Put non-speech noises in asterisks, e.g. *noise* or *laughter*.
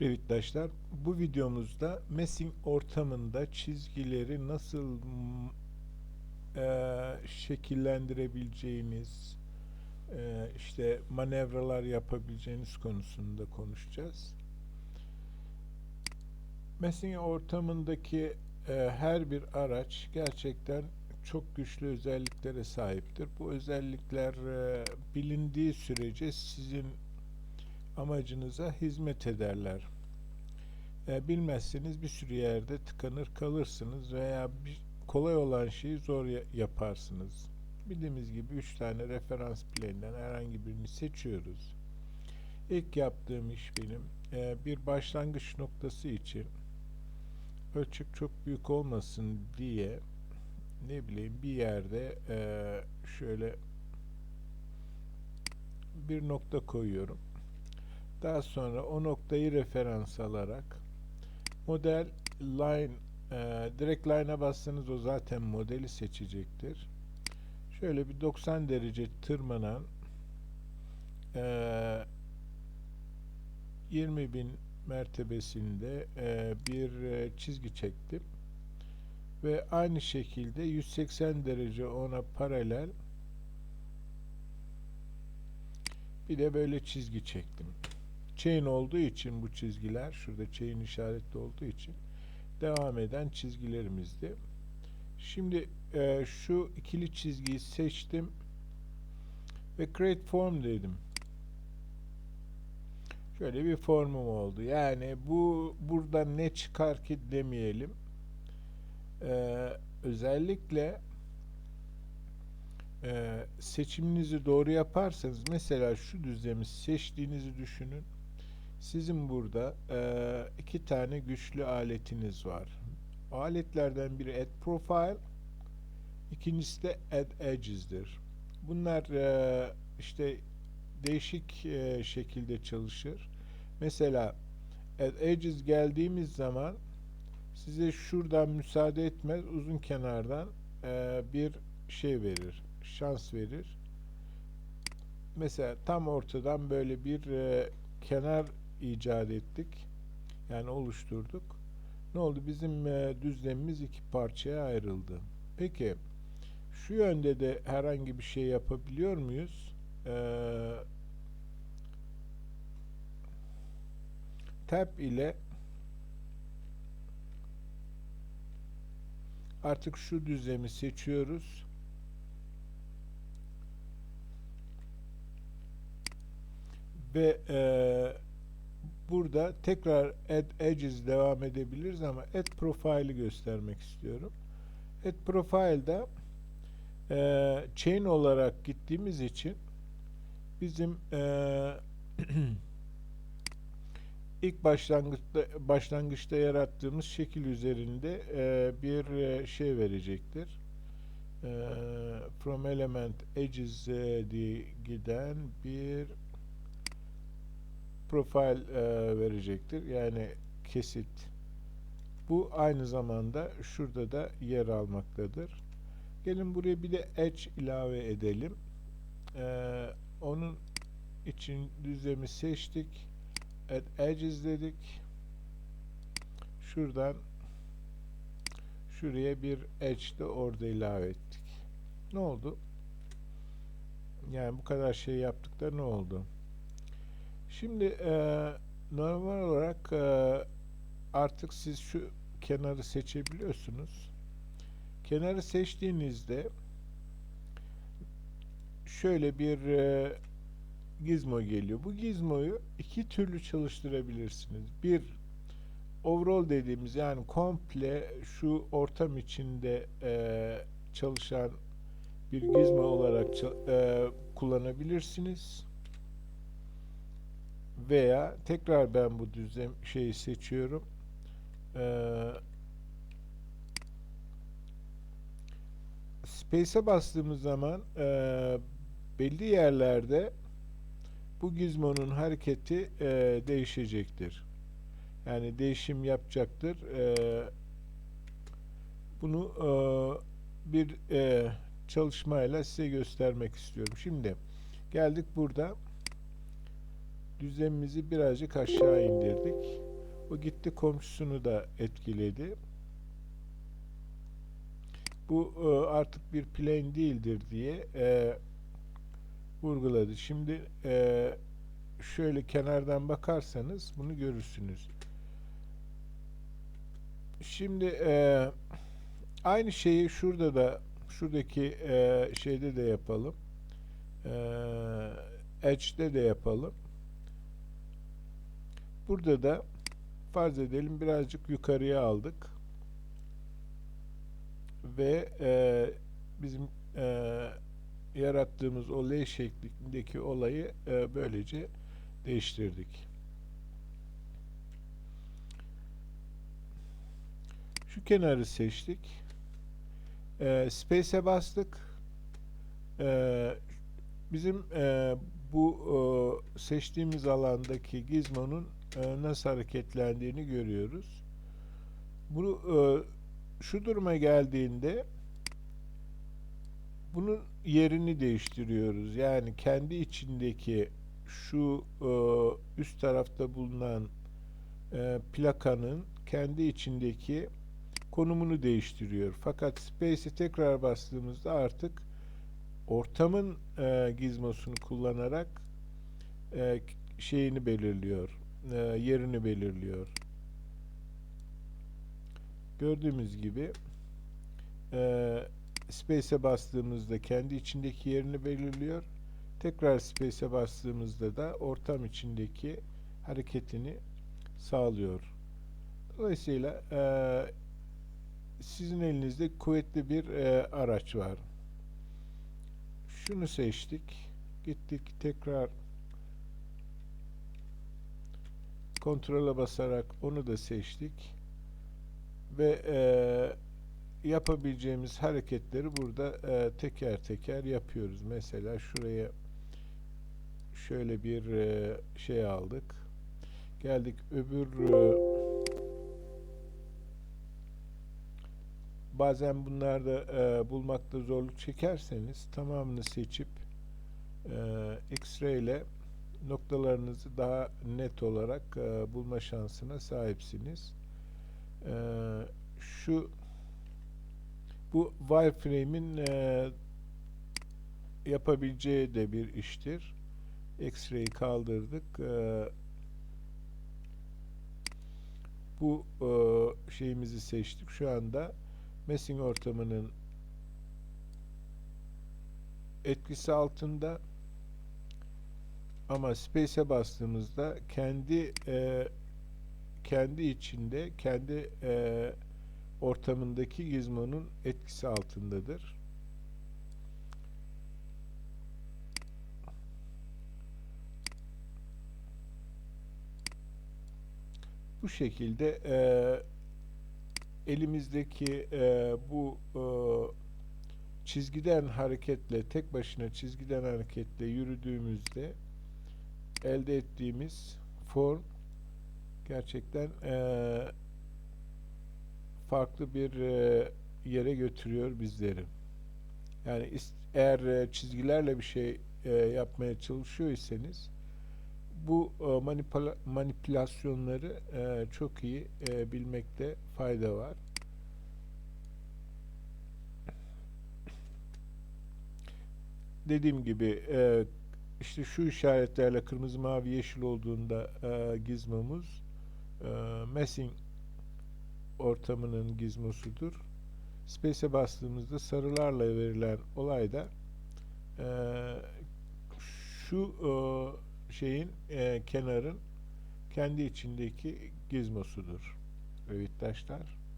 Revitdaşlar, bu videomuzda messing ortamında çizgileri nasıl eee, şekillendirebileceğiniz, eee, işte manevralar yapabileceğiniz konusunda konuşacağız. Messing ortamındaki eee, her bir araç gerçekten çok güçlü özelliklere sahiptir. Bu özellikler eee, bilindiği sürece sizin amacınıza hizmet ederler. E, bilmezseniz bir sürü yerde tıkanır kalırsınız veya bir, kolay olan şeyi zor ya- yaparsınız. Bildiğimiz gibi üç tane referans plane'den herhangi birini seçiyoruz. İlk yaptığım iş benim e, bir başlangıç noktası için ölçek çok büyük olmasın diye ne bileyim bir yerde e, şöyle bir nokta koyuyorum. Daha sonra o noktayı referans alarak model line e, direkt line'a bastığınız o zaten modeli seçecektir. Şöyle bir 90 derece tırmanan e, 20.000 mertebesinde e, bir e, çizgi çektim. Ve aynı şekilde 180 derece ona paralel bir de böyle çizgi çektim chain olduğu için bu çizgiler şurada chain işaretli olduğu için devam eden çizgilerimizdi. Şimdi e, şu ikili çizgiyi seçtim ve create form dedim. Şöyle bir formum oldu. Yani bu burada ne çıkar ki demeyelim. E, özellikle e, seçiminizi doğru yaparsanız mesela şu düzlemi seçtiğinizi düşünün. Sizin burada e, iki tane güçlü aletiniz var. O aletlerden biri Add Profile, ikincisi de Add Edges'dir. Bunlar e, işte değişik e, şekilde çalışır. Mesela Add Edges geldiğimiz zaman size şuradan müsaade etmez, uzun kenardan e, bir şey verir, şans verir. Mesela tam ortadan böyle bir e, kenar icat ettik. Yani oluşturduk. Ne oldu? Bizim e, düzlemimiz iki parçaya ayrıldı. Peki şu yönde de herhangi bir şey yapabiliyor muyuz? Ee, tab ile artık şu düzlemi seçiyoruz. Ve eee burada tekrar add edges devam edebiliriz ama add profile'i göstermek istiyorum. Add profile'da eee chain olarak gittiğimiz için bizim eee *clears throat* ilk başlangıçta başlangıçta yarattığımız şekil üzerinde eee, bir eee, şey verecektir. Eee, from element edges eee, diye giden bir profil e, verecektir. Yani kesit. Bu aynı zamanda şurada da yer almaktadır. Gelin buraya bir de edge ilave edelim. E, onun için düzlemi seçtik. Add edges dedik. Şuradan şuraya bir edge de orada ilave ettik. Ne oldu? Yani bu kadar şey yaptık da ne oldu? Şimdi e, normal olarak e, artık siz şu kenarı seçebiliyorsunuz. Kenarı seçtiğinizde şöyle bir e, gizmo geliyor. Bu gizmoyu iki türlü çalıştırabilirsiniz. Bir overall dediğimiz yani komple şu ortam içinde e, çalışan bir gizmo olarak e, kullanabilirsiniz veya tekrar ben bu düzlem şeyi seçiyorum. Ee, Space'e bastığımız zaman e, belli yerlerde bu gizmonun hareketi e, değişecektir. Yani değişim yapacaktır. E, bunu e, bir e, çalışmayla size göstermek istiyorum. Şimdi geldik burada düzlemimizi birazcık aşağı indirdik. Bu gitti komşusunu da etkiledi. Bu e, artık bir plane değildir diye e, vurguladı. Şimdi e, şöyle kenardan bakarsanız bunu görürsünüz. Şimdi e, aynı şeyi şurada da şuradaki e, şeyde de yapalım. E, Edge'de de yapalım. Burada da farz edelim birazcık yukarıya aldık. Ve e, bizim e, yarattığımız o L şeklindeki olayı e, böylece değiştirdik. Şu kenarı seçtik. E, Space'e bastık. E, bizim e, bu e, seçtiğimiz alandaki gizmonun nasıl hareketlendiğini görüyoruz. Bu e, şu duruma geldiğinde bunun yerini değiştiriyoruz. Yani kendi içindeki şu e, üst tarafta bulunan e, plakanın kendi içindeki konumunu değiştiriyor. Fakat Space'e tekrar bastığımızda artık ortamın e, gizmosunu kullanarak e, şeyini belirliyor, e, yerini belirliyor. Gördüğümüz gibi e, Space'e bastığımızda kendi içindeki yerini belirliyor. Tekrar Space'e bastığımızda da ortam içindeki hareketini sağlıyor. Dolayısıyla e, sizin elinizde kuvvetli bir e, araç var. Şunu seçtik. Gittik tekrar kontrola basarak onu da seçtik. Ve e, yapabileceğimiz hareketleri burada e, teker teker yapıyoruz. Mesela şuraya şöyle bir e, şey aldık. Geldik öbür e, bazen bunlarda e, bulmakta zorluk çekerseniz tamamını seçip e, X-ray ile noktalarınızı daha net olarak e, bulma şansına sahipsiniz. E, şu bu wireframe'in e, yapabileceği de bir iştir. X-ray'i kaldırdık. E, bu e, şeyimizi seçtik. Şu anda messing ortamının etkisi altında ama space'e bastığımızda kendi e, kendi içinde kendi e, ortamındaki gizmonun etkisi altındadır. Bu şekilde e, elimizdeki e, bu e, çizgiden hareketle tek başına çizgiden hareketle yürüdüğümüzde elde ettiğimiz form gerçekten e, farklı bir e, yere götürüyor bizleri. Yani eğer e, çizgilerle bir şey e, yapmaya çalışıyor iseniz bu e, manipula- manipülasyonları e, çok iyi e, bilmekte fayda var. Dediğim gibi e, işte şu işaretlerle kırmızı, mavi, yeşil olduğunda e, gizmomuz e, messing ortamının gizmosudur. Space'e bastığımızda sarılarla verilen olay da e, şu e, şeyin e, kenarın kendi içindeki gizmosudur. Evet taşlar.